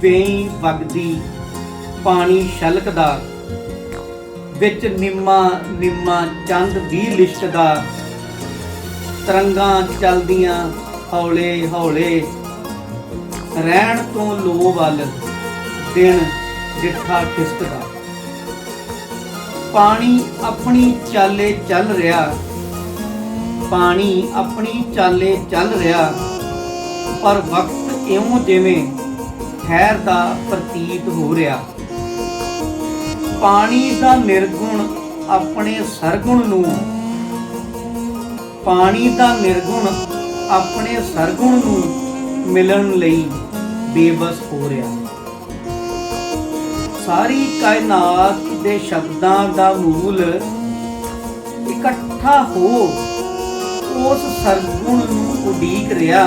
ਵੇਈ ਵਗਦੀ ਪਾਣੀ ਛਲਕਦਾ, ਵਿੱਚ ਨਿੰਮਾ ਨਿੰਮਾ ਚੰਦ ਦੀ ਲਿਸ਼ਕਦਾ। ਤਰੰਗਾਂ ਚਲਦੀਆਂ ਹੌਲੇ ਹੌਲੇ, ਰਹਿਣ ਤੋਂ ਲੋ ਵੱਲ ਦਿਨ ਡਿੱਠਾ ਖਿਸਕਦਾ। ਪਾਣੀ ਆਪਣੀ ਚਾਲੇ ਚੱਲ ਰਿਹਾ, ਪਾਣੀ ਆਪਣੀ ਚਾਲੇ ਚੱਲ ਰਿਹਾ, ਪਰ ਵਕਤ ਇਉਂ ਜਿਵੇਂ ਠਹਿਰ ਪ੍ਰਤੀਤ ਹੋ ਰਿਹਾ। ਪਾਣੀ ਦਾ ਨਿਰਗੁਣ ਆਪਣੇ ਸਰਗੁਣ ਨੂੰ। ਪਾਣੀ ਦਾ ਨਿਰਗੁਣ ਆਪਣੇ ਸਰਗੁਣ ਨੂੰ ਮਿਲਣ ਲਈ ਬੇਬਸ ਹੋ ਰਿਹਾ। ਸਾਰੀ ਕਾਇਨਾਤ ਦੇ ਸ਼ਬਦਾਂ ਦਾ ਮੂਲ ਇਕੱਠਾ ਹੋ ਉਸ ਸਰਗੁਣ ਨੂੰ ਉਡੀਕ ਰਿਹਾ।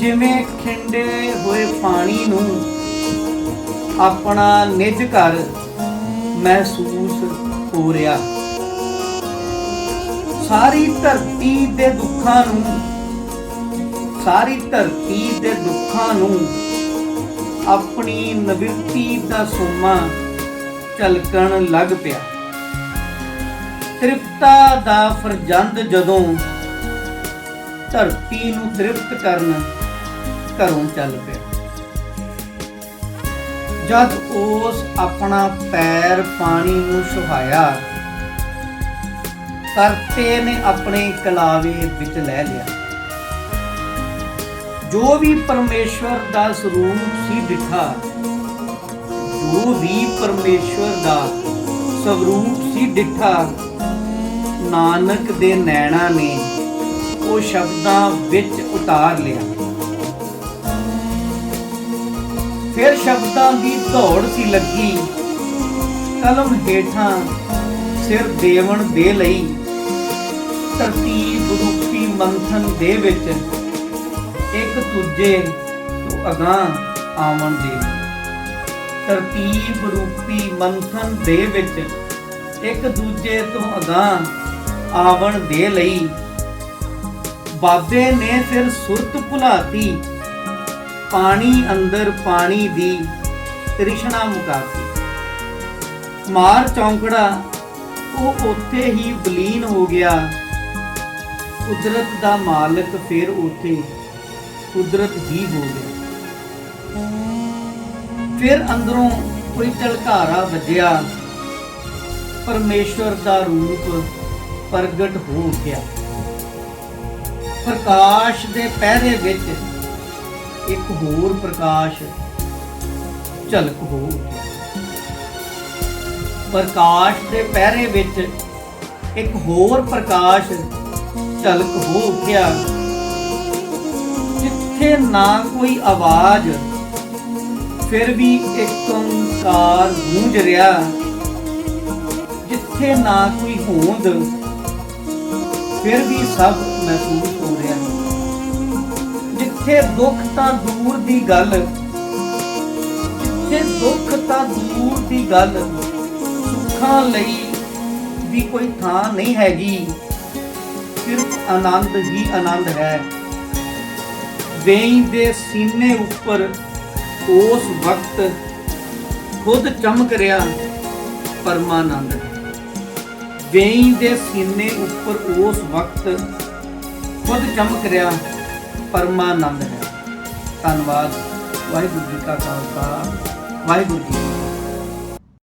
ਜਿਵੇਂ ਖਿੰਡੇ ਹੋਏ ਪਾਣੀ ਨੂੰ ਆਪਣਾ ਨਿੱਜ ਘਰ ਮਹਿਸੂਸ ਹੋ ਰਿਹਾ। ਸਾਰੀ ਧਰਤੀ ਦੇ ਦੁੱਖਾਂ ਨੂੰ, ਸਾਰੀ ਧਰਤੀ ਦੇ ਦੁੱਖਾਂ ਨੂੰ ਆਪਣੀ ਨਵਿਰਤੀ ਦਾ ਸੋਮਾ ਝਲਕਣ ਲੱਗ ਪਿਆ। ਤ੍ਰਿਪਤਾ ਦਾ ਫਰਜ਼ੰਦ ਜਦੋਂ ਧਰਤੀ ਨੂੰ ਤ੍ਰਿਪਤ ਕਰਨ ਘਰੋਂ ਚੱਲ ਪਿਆ। ਜਦ ਉਸ ਆਪਣਾ ਪੈਰ ਪਾਣੀ ਨੂੰ ਸੁਹਾਇਆ ਕਰਤੇ ਨੇ ਆਪਣੇ ਕਲਾਵੇ ਵਿੱਚ ਲੈ ਲਿਆ। ਜੋ ਵੀ ਪਰਮੇਸ਼ਵਰ ਦਾ ਸਰੂਪ ਸੀ ਦਿਖਾ ਜੋ ਵੀ ਪਰਮੇਸ਼ਵਰ ਦਾ ਸਰੂਪ ਸੀ ਦਿਖਾ ਨਾਨਕ ਦੇ ਨੈਣਾ ਨੇ ਉਹ ਸ਼ਬਦਾਂ ਵਿੱਚ ਉਤਾਰ ਲਿਆ। ਫਿਰ ਸ਼ਬਦਾਂ ਦੀ ਦੌੜ ਸੀ ਲੱਗੀ। ਕਲਮ ਹੇਠਾਂ ਸਿਰ ਦੇਵਣ ਦੇ ਲਈ ਤਰਤੀਬ ਰੂਪੀ ਮੰਥਨ ਦੇ ਵਿੱਚ ਇੱਕ ਦੂਜੇ ਤੋਂ ਅਗਾਹ ਆਵਣ ਦੇ। ਤਰਤੀਬ ਰੂਪੀ ਮੰਥਨ ਦੇ ਵਿੱਚ ਇੱਕ ਦੂਜੇ ਤੋਂ ਅਗਾਹ ਆਵਣ ਦੇ ਲਈ। ਬਾਬੇ ਨੇ ਫਿਰ ਸੁਰਤ ਭੁਲਾਤੀ। ਪਾਣੀ ਅੰਦਰ ਪਾਣੀ ਦੀ ਤ੍ਰਿਸ਼ਨਾ ਮੁਕਾਤੀ ਮਾਰ ਚੌਂਕੜਾ, ਉਹ ਉੱਥੇ ਹੀ ਬਲੀਨ ਹੋ ਗਿਆ। ਕੁਦਰਤ ਦਾ ਮਾਲਕ ਫਿਰ ਉੱਥੇ ਕੁਦਰਤ ਹੀ ਹੋ ਗਿਆ। ਫਿਰ ਅੰਦਰੋਂ ਕੋਈ ਝਲਕਾਰਾ ਵੱਜਿਆ। ਪਰਮੇਸ਼ਵਰ ਦਾ ਰੂਪ ਪ੍ਰਗਟ ਹੋ ਗਿਆ। ਪ੍ਰਕਾਸ਼ ਦੇ ਪਹਿਰੇ ਵਿੱਚ ਇੱਕ ਹੋਰ ਪ੍ਰਕਾਸ਼ ਝਲਕ ਹੋ ਉੱਠਿਆ। ਪ੍ਰਕਾਸ਼ ਦੇ ਪਹਿਰੇ ਵਿੱਚ ਇੱਕ ਹੋਰ ਪ੍ਰਕਾਸ਼ ਝਲਕ ਹੋ ਉੱਠਿਆ, ਜਿੱਥੇ ਨਾ ਕੋਈ ਆਵਾਜ਼, ਫਿਰ ਵੀ ਇੱਕ ਓੰਕਾਰ ਗੂੰਜ ਰਿਹਾ, ਜਿੱਥੇ ਨਾ ਕੋਈ ਹੋਂਦ, ਫਿਰ ਵੀ ਸਭ ਮਹਿਸੂਸ ਜਿੱਥੇ ਦੁੱਖ ਤਾਂ ਦੂਰ ਦੀ ਗੱਲ। ਜਿੱਥੇ ਦੁੱਖ ਤਾਂ ਦੂਰ ਦੀ ਗੱਲ। ਸੁੱਖਾਂ ਲਈ ਵੀ ਕੋਈ ਥਾਂ ਨਹੀਂ ਹੈਗੀ। ਸਿਰਫ ਆਨੰਦ ਹੀ ਆਨੰਦ ਹੈ। ਵੇਈ ਦੇ ਸੀਨੇ ਉੱਪਰ ਉਸ ਵਕਤ ਖੁਦ ਚਮਕ ਰਿਹਾ ਪਰਮਾਨੰਦ। ਵੇਈ ਦੇ ਸੀਨੇ ਉੱਪਰ ਉਸ ਵਕਤ ਖੁਦ ਚਮਕ ਰਿਹਾ ਪਰਮਾਨੰਦ ਹੈ। ਧੰਨਵਾਦ। ਵਾਹਿਗੁਰੂ ਜੀ ਕਾ ਖਾਲਸਾ। ਵਾਹਿਗੁਰੂ ਜੀ